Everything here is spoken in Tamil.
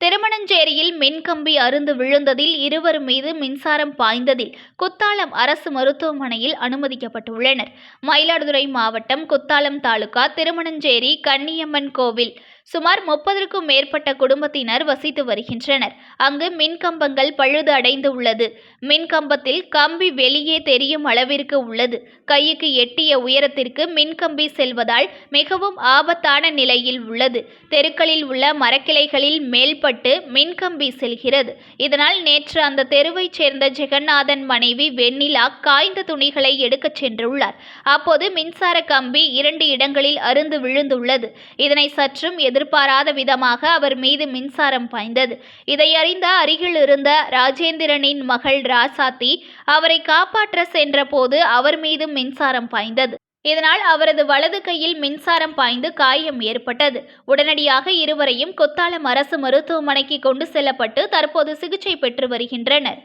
Derim மின்கம்பி அருந்து விழுந்ததில் இருவர் மீது மின்சாரம் பாய்ந்ததில் குத்தாலம் அரசு மருத்துவமனையில் அனுமதிக்கப்பட்டுள்ளனர். மயிலாடுதுறை மாவட்டம் குத்தாலம் தாலுகா திருமணஞ்சேரி கன்னியம்மன் கோவில். சுமார் முப்பதற்கும் மேற்பட்ட குடும்பத்தினர் வசித்து வருகின்றனர். அங்கு மின்கம்பங்கள் பழுது அடைந்து உள்ளது. மின்கம்பத்தில் கம்பி வெளியே தெரியும் அளவிற்கு உள்ளது. கைக்கு எட்டிய உயரத்திற்கு மின்கம்பி செல்வதால் மிகவும் ஆபத்தான நிலையில் உள்ளது. தெருக்களில் உள்ள மரக்கிளைகளில் மேல்பட்டு மின்கம்பி செல்கிறது. இதனால் நேற்று அந்த தெருவைச் சேர்ந்த ஜெகநாதன் மனைவி வெண்ணிலா காய்ந்த துணிகளை எடுக்கச் சென்றுள்ளார். அப்போது மின்சார கம்பி இரண்டு இடங்களில் அருந்து விழுந்துள்ளது. இதனை சற்றும் எதிர்பாராத விதமாக அவர் மீது மின்சாரம் பாய்ந்தது. இதை அறிந்த அருகில் இருந்த ராஜேந்திரனின் மகள் ராசாத்தி அவரை காப்பாற்ற சென்றபோது அவர் மீது மின்சாரம் பாய்ந்தது. இதனால் அவரது வலது கையில் மின்சாரம் பாய்ந்து காயம் ஏற்பட்டது. உடனடியாக இருவரையும் கொத்தாலம் அரசு மருத்துவமனைக்கு கொண்டு செல்லப்பட்டு தற்போது சிகிச்சை பெற்று வருகின்றனர்.